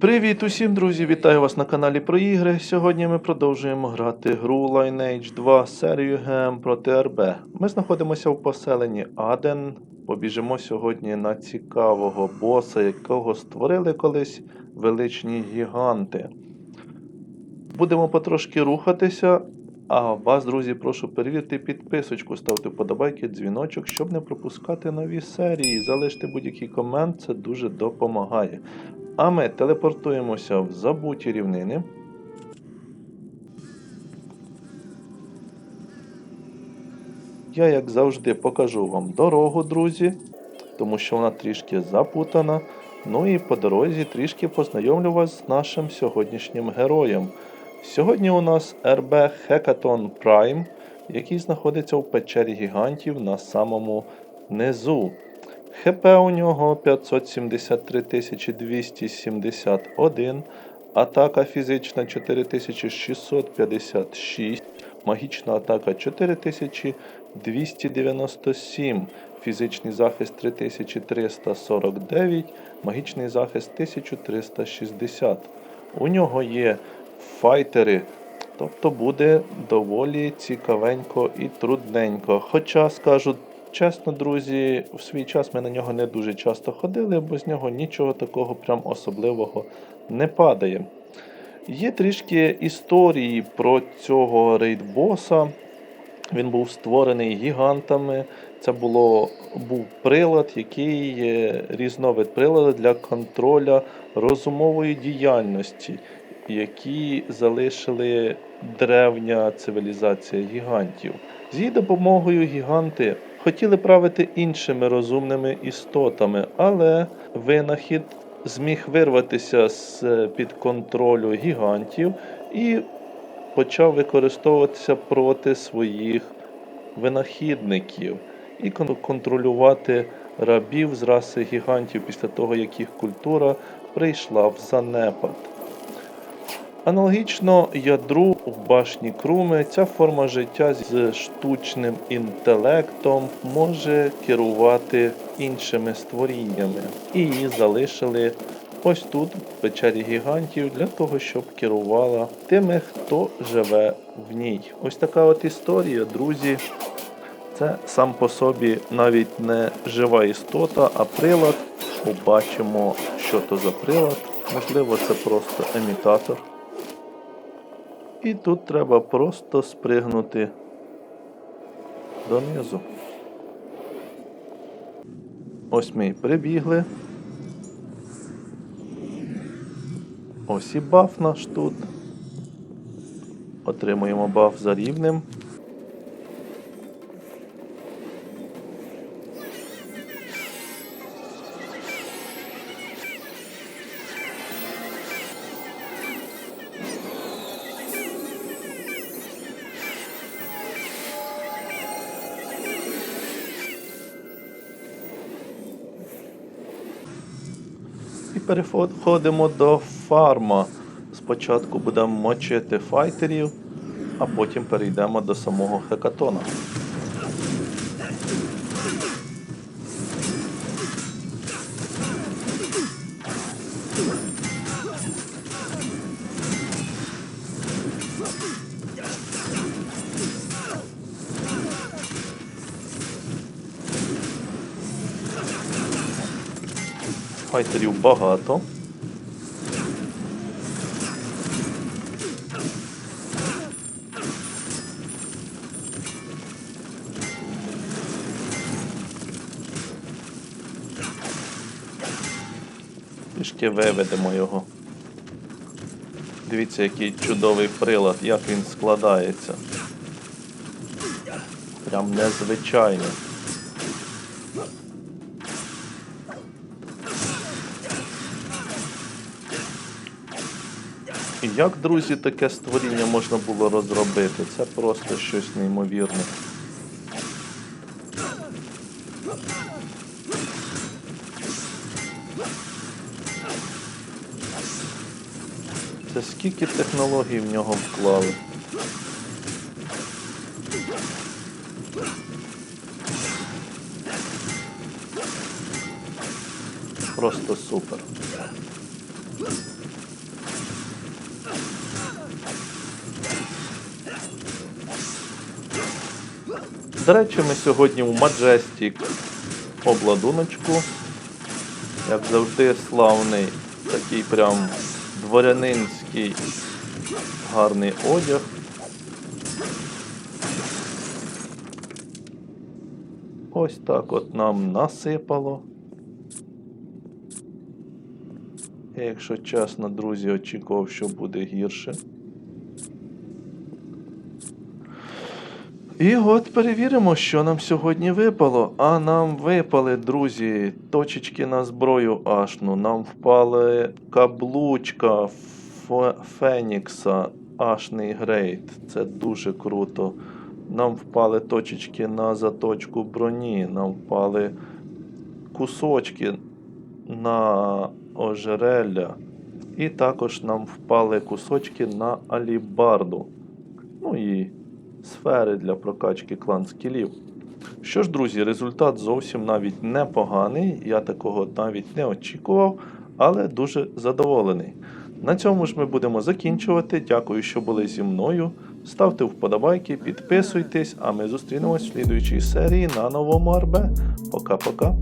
Привіт усім, друзі! Вітаю вас на каналі про ігри. Сьогодні ми продовжуємо грати гру Lineage 2 серію ГМ проти РБ. Ми знаходимося в поселенні Аден. Побіжимо сьогодні на цікавого боса, якого створили колись величні гіганти. Будемо потрошки рухатися. А вас, друзі, прошу перевірити підписочку, ставте вподобайки, дзвіночок, щоб не пропускати нові серії. Залиште будь-який комент, це дуже допомагає. А ми телепортуємося в забуті рівнини. Я, як завжди, покажу вам дорогу, друзі, тому що вона трішки запутана. Ну і по дорозі трішки познайомлю вас з нашим сьогоднішнім героєм. Сьогодні у нас РБ Hackathon Prime, який знаходиться в печері гігантів на самому низу. ХП у нього 573 271, атака фізична 4656, магічна атака 4297, фізичний захист 3349, магічний захист 1360. У нього є файтери. Тобто буде доволі цікавенько і трудненько. Хоча скажу чесно, друзі, в свій час ми на нього не дуже часто ходили, бо з нього нічого такого прям особливого не падає. Є трішки історії про цього рейдбоса. Він був створений гігантами. Це було, був прилад, який є різновид приладу для контроля розумової діяльності, які залишили древня цивілізація гігантів. З її допомогою гіганти хотіли правити іншими розумними істотами, але винахід зміг вирватися з під контролю гігантів і почав використовуватися проти своїх винахідників і контролювати рабів з раси гігантів після того, як їх культура прийшла в занепад. Аналогічно ядру в башні Круми ця форма життя з штучним інтелектом може керувати іншими створіннями. І її залишили ось тут, в печері гігантів, для того, щоб керувала тими, хто живе в ній. Ось така от історія, друзі. Це сам по собі навіть не жива істота, а прилад. Побачимо, що то за прилад. Можливо, це просто емітатор. І тут треба просто спригнути донизу. Ось ми і прибігли. Ось і баф наш тут. Отримуємо баф за рівнем. І переходимо до фарма. Спочатку будемо мочити файтерів, а потім перейдемо до самого хекатона. Файтерів багато. Трішки виведемо його. Дивіться, який чудовий прилад, як він складається. Прям незвичайно. Як, друзі, таке створіння можна було розробити? Це просто щось неймовірне. Це скільки технологій в нього вклали. Просто супер. До речі, ми сьогодні у Majestic обладуночку. Як завжди, славний, такий прям дворянинський гарний одяг. Ось так от нам насипало. Я, якщо чесно, друзі, очікував, що буде гірше. І от перевіримо, що нам сьогодні випало. А нам випали, друзі, точечки на зброю ашну. Нам впали каблучка Фе- Фенікса Ашний Грейд. Це дуже круто. Нам впали точечки на заточку броні. Нам впали кусочки на ожерелля. І також нам впали кусочки на алібарду. Ну і сфери для прокачки клан скілів. Що ж, друзі, результат зовсім навіть непоганий. Я такого навіть не очікував, але дуже задоволений. На цьому ж ми будемо закінчувати. Дякую, що були зі мною. Ставте вподобайки, підписуйтесь, а ми зустрінемось в слідуючій серії на новому РБ. Пока-пока.